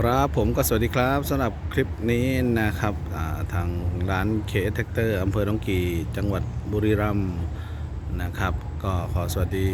ครับผมก็สวัสดีครับสำหรับคลิปนี้นะครับทางร้านเคเท็กเตอร์อำเภอหนองกีจังหวัดบุรีรัมย์นะครับ ก็ขอสวัสดี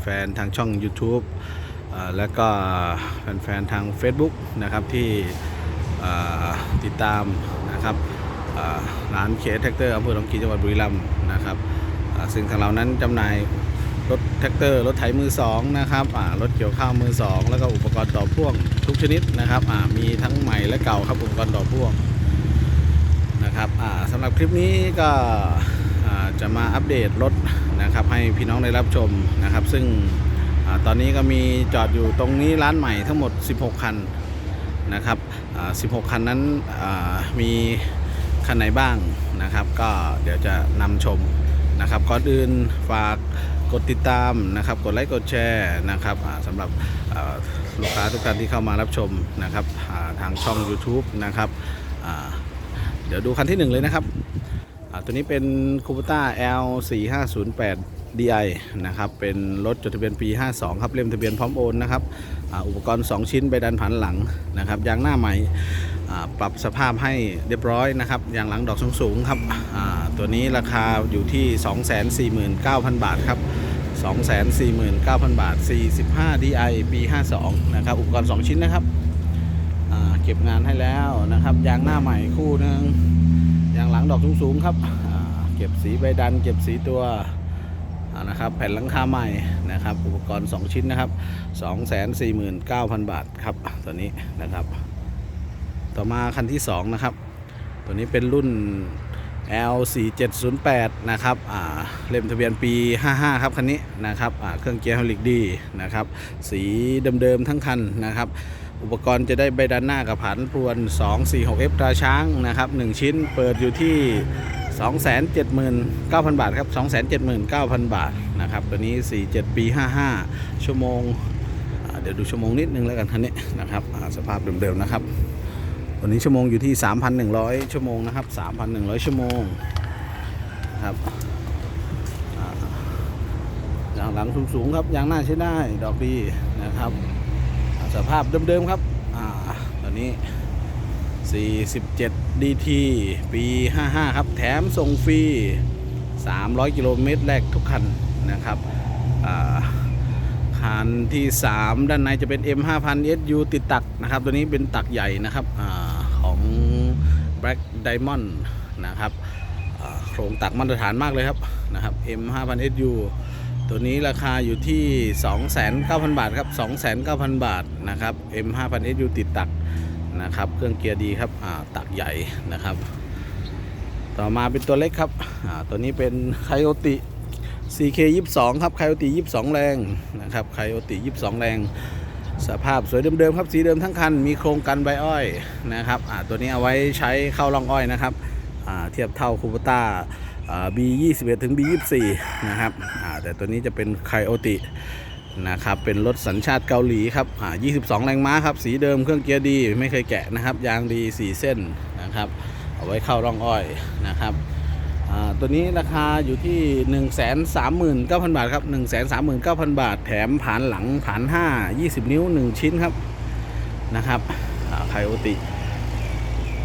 แฟนๆทางช่อง YouTube อและก็แฟนๆทาง Facebook นะครับที่ติดตามนะครับร้านเคเท็กเตอร์อำเภอหนองกีจังหวัดบุรีรัมย์นะครับ ซึ่งทางเรานั้นจำหน่าย รถแท็กเตอร์รถไถมือสองนะครับรถเกี่ยวข้าวมือสองแล้วก็อุปกรณ์ต่อพ่วงทุกชนิดนะครับมีทั้งใหม่และเก่าครับอุปกรณ์ต่อพ่วงนะครับสำหรับคลิปนี้ก็จะมาอัปเดตรถนะครับให้พี่น้องได้รับชมนะครับ ซึ่งอตอนนี้ก็มีจอดอยู่ตรงนี้ร้านใหม่ทั้งหมด 16 คันนะครับ16 คันนั้นมีคันไหนบ้างนะครับ ก็เดี๋ยวจะนำชมนะครับก่อนอื่นฝาก กดติดตามนะครับ กดไลค์กดแชร์นะครับสำหรับลูกค้าทุกท่านที่เข้ามารับชมนะครับาทางช่อง YouTube นะครับเดี๋ยวดูคันที่หนึ่งเลยนะครับตัวนี้เป็น c u b e r t a L 4 5 0 8 DI นะครับเป็นรถจดทะเบียนปี 52 ครับเล่มทะเบียนพร้อมโอนนะครับออุปกรณ์ 2 ชิ้นใบดันผันหลังนะครับยางหน้าใหม่ปรับสภาพให้เรียบร้อยนะครับยางหลังดอกสูงๆครับตัวนี้ราคาอยู่ที่ 249,000 บาทครับ249,000 บาท 45 DI ปี 52 นะครับ อุปกรณ์ 2 ชิ้นนะครับ เก็บงานให้แล้วนะครับ ยางหน้าใหม่คู่หนึ่งยางหลังดอกสูงๆครับ เก็บสีใบดัน เก็บสีตัว นะครับแผ่นหลังคาใหม่นะครับ อุปกรณ์ 2 ชิ้นนะครับ 249,000 บาทครับตัวนี้นะครับ ต่อมาคันที่ 2 นะครับ ตัวนี้เป็นรุ่น L4708 นะครับอ่าเล่มทะเบียนปี 55 ครับคันนี้นะครับอ่าเครื่องเกียร์ไฮดรอลิกดีนะครับ สีเดิมๆทั้งคันนะครับอุปกรณ์จะได้ใบด้านหน้ากับผันพรวน 246F ตราช้างนะครับ 1 ชิ้นเปิดอยู่ที่ 279,000 บาทครับ 279,000 บาทนะครับ ตัวนี้ 47 ปี 55 ชั่วโมง เดี๋ยวดูชั่วโมงนิดนึงแล้วกันคันนี้นะครับ สภาพเดิมๆนะครับวันนี้ชั่วโมงอยู่ที่ 3,100 ชั่วโมงนะครับ 3,100 ชั่วโมงครับอ่ายางหลังสูงๆครับยางหน้าใช้ได้ ดอกดีนะครับ สภาพเดิมๆครับ อ่า ตอนนี้ 47 DT ปี 55 ครับ แถมส่งฟรี 300 กิโลเมตรแรกทุกคันนะครับคันที่ 3 ด้านในจะเป็น M5000 SU ติดตักนะครับ ตัวนี้เป็นตักใหญ่นะครับอของ Black Diamond นะครับโครงตักมาตรฐานมากเลยครับนะครับ M5000 SU ตัวนี้ราคาอยู่ที่ 29,000 บาทครับ 29,000 บาทนะครับ M5000 SU ติดตัก นะครับ เครื่องเกียร์ดีครับตักใหญ่นะครับ ต่อมาเป็นตัวเล็กครับตัวนี้เป็นไคโอติ CK 22ครับไคโอติ22 แรงนะครับไคโอติ22 แรง สภาพสวยเดิมๆครับสีเดิมทั้งคันมีโครงกันใบอ้อยนะครับตัวนี้เอาไว้ใช้เข้าร่องอ้อยนะครับเทียบเท่าคูปต้าอ่า B21 ถึง B24 นะครับแต่ตัวนี้จะเป็นไคโอติ นะครับเป็นรถสัญชาติเกาหลีครับอ่า22 แรงม้าครับ สีเดิมเครื่องเกียร์ดีไม่เคยแกะนะครับ ยางดี 4 เส้นนะครับ เอาไว้เข้าร่องอ้อยนะครับตัวนี้ราคาอยู่ที่ 1 3 9 0 0 0 บาทครับ 1 3 9 0 0 0 บาท แถมผานหลังผาน 5 20 นิ้ว 1 ชิ้นครับนะครับไคโอติ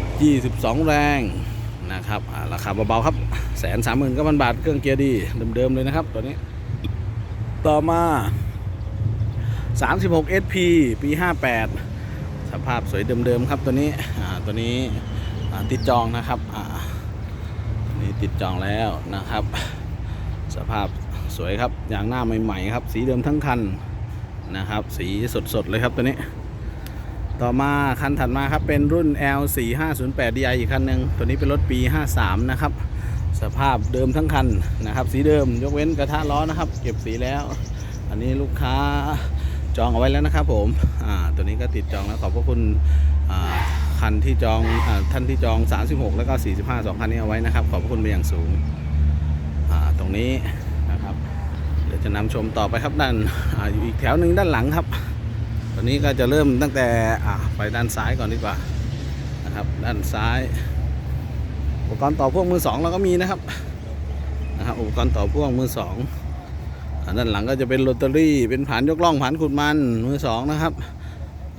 22 แรงนะครับราคาเบาๆครับแสนสามหมื่นเก้าพันบาท เครื่องเกียร์ดีเดิมๆเลยนะครับตัวนี้ ต่อมา 36 SP ปี 58 สภาพสวยเดิมๆครับตัวนี้ตัวนี้ติดจองนะครับนี่ติดจองแล้วนะครับ สภาพสวยครับยางหน้าใหม่ๆครับ สีเดิมทั้งคันนะครับ สีสดๆเลยครับตัวนี้ ต่อมาคันถัดมาครับเป็นรุ่น L 4 5 0 8 DI อีกคันหนึ่งตัวนี้เป็นรถปี 53 นะครับ สภาพเดิมทั้งคันนะครับ สีเดิมยกเว้นกระทะล้อนะครับ เก็บสีแล้ว อันนี้ลูกค้า จองเอาไว้แล้วนะครับผมตัวนี้ก็ติดจองแล้วขอบพระคุณคันที่จองอท่านที่จอง 36 แล้วก็ 45สองคันนี้เอาไว้นะครับ ขอบพระคุณเป็นอย่างสูงตรงนี้นะครับเดี๋ยวจะนำชมต่อไปครับด้านอาอยู่อีกแถวหนึ่งด้านหลังครับตอนนี้ก็จะเริ่มตั้งแต่ไปด้านซ้ายก่อนดีกว่านะครับด้านซ้ายอุปกรณ์ต่อพ่วงมือสองเราก็มีนะครับนะครับอุปกรณ์ต่อพ่วงมือสอง ด้านหลังก็จะเป็นโรตารี่ เป็นผานยกล่องผานขุดมันมือสองนะครับ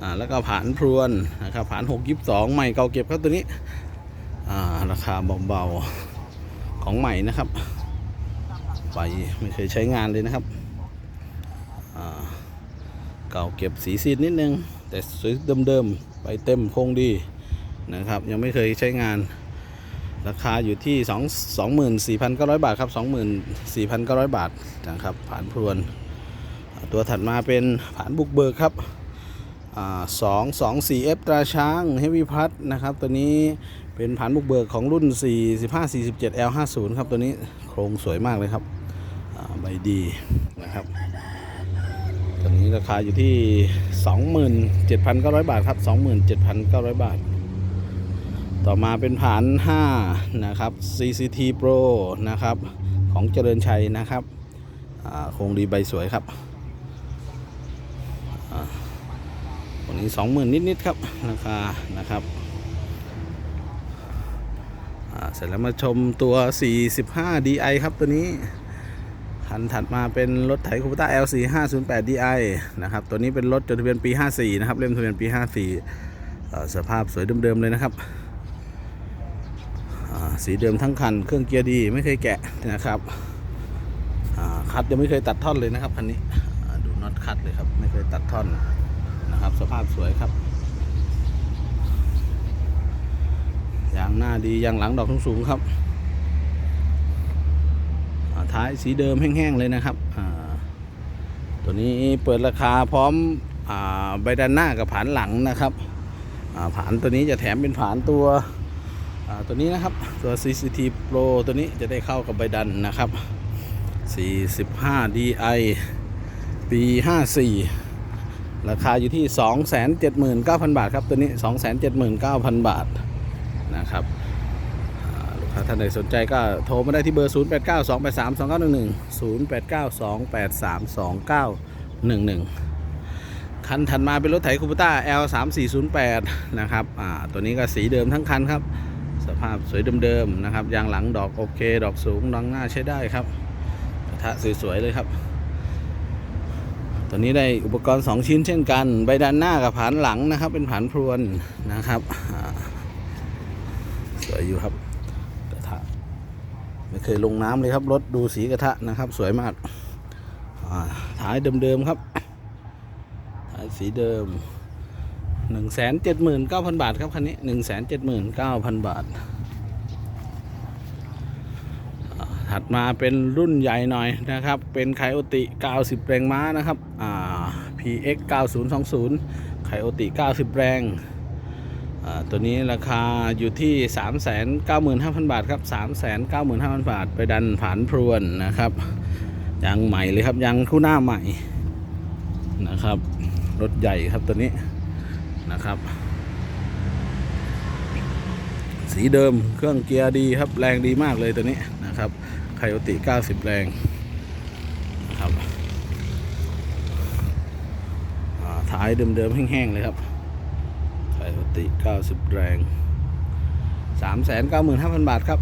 อ่าแล้วก็ผานพรวนนะครับผานหกยิบสองใหม่เก่าเก็บครับตัวนี้อ่าราคาเบาๆของใหม่นะครับไปไม่เคยใช้งานเลยนะครับอ่าเก่าเก็บสีซีดนิดนึง แต่สวยเดิมๆไปเต็มคงดีนะครับ ยังไม่เคยใช้งาน ราคาอยู่ที่2 24,900 บาทครับ 24,900 บาทนะครับผานพรวน ตัวถัดมาเป็นผานบุกเบิกครับสองสองสี่เอฟตราช้างเฮฟวี่พัทนะครับ ตัวนี้เป็นผานบุกเบิกของรุ่น 45 47 L 50ครับตัวนี้โครงสวยมากเลยครับใบดีนะครับตัวนี้ราคาอยู่ที่ 27,900 บาทครับ 27,900 บาท ต่อมาเป็นผาน 5 นะครับ CCT Pro นะครับ ของเจริญชัยนะครับโครงดีใบสวยครับวันนี้สองหมื่นนิด ๆ ครับราคานะครับเสร็จแล้วมาชมตัว 45 DI ครับตัวนี้ คันถัดมาเป็นรถไถคูปต้า L 4 5 0 8 DI นะครับ ตัวนี้เป็นรถจดทะเบียนปี 54 นะครับ เล่มทะเบียนปี 54เอ่สภาพสวยเดิม ๆ เลยนะครับ สีเดิมทั้งคัน เครื่องเกียร์ดีไม่เคยแกะนะครับคัดยังไม่เคยตัดท่อนเลยนะครับคันนี้ดูน็อตคัดเลยครับ ไม่เคยตัดท่อนนะครับ สภาพสวยครับยางหน้าดียางหลังดอกสูงครับท้ายสีเดิมแห้งๆเลยนะครับตัวนี้เปิดราคาพร้อมอใบด้านหน้ากับผานหลังนะครับอ่าผานตัวนี้จะแถมเป็นผานตัว ตัวนี้นะครับตัว CCT Pro ตัวนี้จะได้เข้ากับใบดันนะครับ 45 DI ปี 54 ราคาอยู่ที่ 279,000 บาทครับ ตัวนี้ 279,000 บาทนะครับลูกค้าท่านใดสนใจก็โทรมาได้ที่เบอร์ 0892832911 0892832911 คันถัดมาเป็นรถไถคูปต้า L 3 4 0 8 นะครับตัวนี้ก็สีเดิมทั้งคันครับ สภาพสวยเดิมๆนะครับ ยางหลังดอกโอเค ดอกสูงดังหน้าใช้ได้ครับกระทะสวยๆเลยครับตัวนี้ได้อุปกรณ์ 2 ชิ้นเช่นกัน ใบด้านหน้ากับผานหลังนะครับ เป็นผานพรวนนะครับสวยอยู่ครับกระทะไม่เคยลงน้ำเลยครับรถดูสีกระทะนะครับ สวยมากอ่าท้ายเดิมๆครับท้ายสีเดิม 1 7 9 0 0 0บาทครับคันนี้1 7 9 0 0 0บาท ถัดมาเป็นรุ่นใหญ่หน่อยนะครับ เป็นไคโอติ 90 แรงม้านะครับอ่า PX 9020 ไคโอติ 90 แรงตัวนี้ราคาอยู่ที่ 395,000 บาทครับ 395,000 บาท ไปดันผานพรวนนะครับยางใหม่เลยครับยางคู่หน้าใหม่นะครับ รถใหญ่ครับตัวนี้ นะครับ สีเดิมเครื่องเกียร์ดีครับ แรงดีมากเลยตัวนี้นะครับไคโอติ 90 แรงนะครับอ่าท้ายเดิมๆแห้งๆเลยครับไคโอติ 90 แรง 395,000 บาทครับ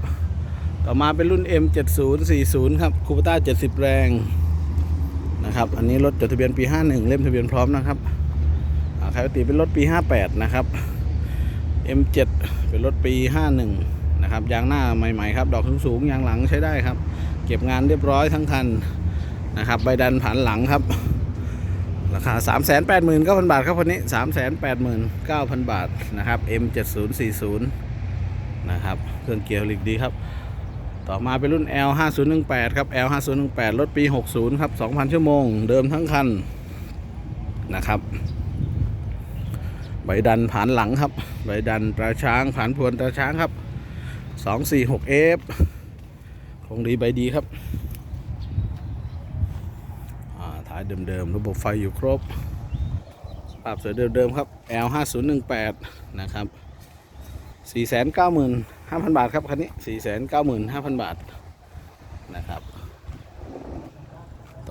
ต่อมาเป็นรุ่น M7040 ครับคูปต้า 70 แรงนะครับ อันนี้รถจดทะเบียนปี 51 เล่มทะเบียนพร้อมนะครับ อ่าไคโอติเป็นรถปี 58 นะครับ M7 เป็นรถปี 51 นะครับ ยางหน้าใหม่ๆครับ ดอกสูงๆยางหลังใช้ได้ครับ เก็บงานเรียบร้อยทั้งคันนะครับ ใบดันผ่านหลังครับ ราคา 389,000 บาทครับคันนี้ 389,000 บาทนะครับ M7040 นะครับ เครื่องเกียร์ลิกดีครับ ต่อมาเป็นรุ่น L5018 ครับ L5018 รถปี 60 ครับ 2,000 ชั่วโมง เดิมทั้งคันนะครับ ใบดันผานหลังครับ ใบดันตราช้างผานพวนตราช้างครับ 246F คงดีใบดีครับอ่าท้ายเดิมๆ ระบบไฟอยู่ครบสภาพสวยเดิมๆ ครับ L5018 นะครับ 495,000 บาทครับคันนี้ 495,000 บาทนะครับ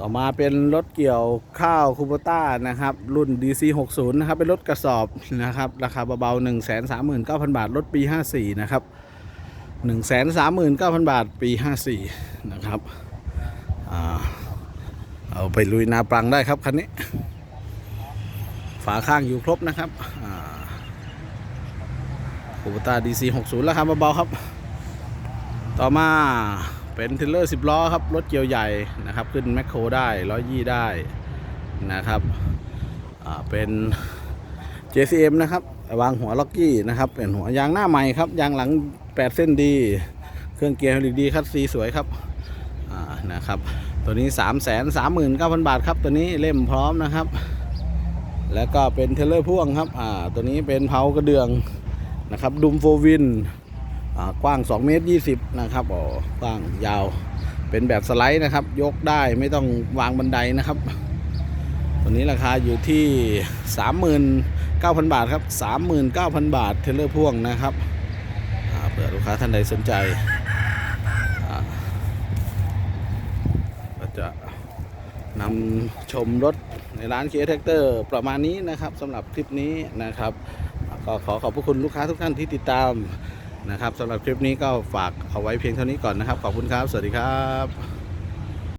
ต่อมาเป็นรถเกี่ยวข้าวคูโบต้านะครับ รุ่น DC 60 นะครับ เป็นรถกระสอบนะครับ ราคาเบาๆ 139,000 บาท รถปี 54 นะครับ 139,000 บาท ปี 54 นะครับอเอาไปลุยนาปรังได้ครับคันนี้ ฝาข้างอยู่ครบนะครับคูปต้า DC 60 ราคาเบาๆครับ ต่อมา เป็นเทรลเลอร์10ล้อครับ รถเกี่ยวใหญ่นะครับ ขึ้นแมคโครได้ร้อยยี่ได้นะครับเป็น JCM นะครับวางหัวล็อกกี้นะครับเป็นหัวยางหน้าใหม่ครับยางหลัง 8 เส้นดี เครื่องเกียร์ดรอลิกดีคัดซีสวยครับนะครับ ตัวนี้ 3 3 9 0 0 0 บาทครับ ตัวนี้เล่มพร้อมนะครับ แล้วก็เป็นเทเลอร์พ่วงครับตัวนี้เป็นเพากระเดื่องนะครับดุมโฟวิน กว้าง 2 เมตร 20 นะครับอ๋อกว้างยาวเป็นแบบสไลด์นะครับ ยกได้ไม่ต้องวางบันไดนะครับ ตัวนี้ราคาอยู่ที่ 39,000 บาทครับ 39,000 บาทเทเลอร์พ่วงนะครับเผื่อลูกค้าท่านใดสนใจก็จะนำชมรถในร้านเคสแท็กเตอร์ประมาณนี้นะครับสำหรับคลิปนี้นะครับ ก็ขอขอบพระคุณลูกค้าทุกท่านที่ติดตาม นะครับสำหรับคลิปนี้ก็ฝากเอาไว้เพียงเท่านี้ก่อนนะครับ ขอบคุณครับ สวัสดีครับ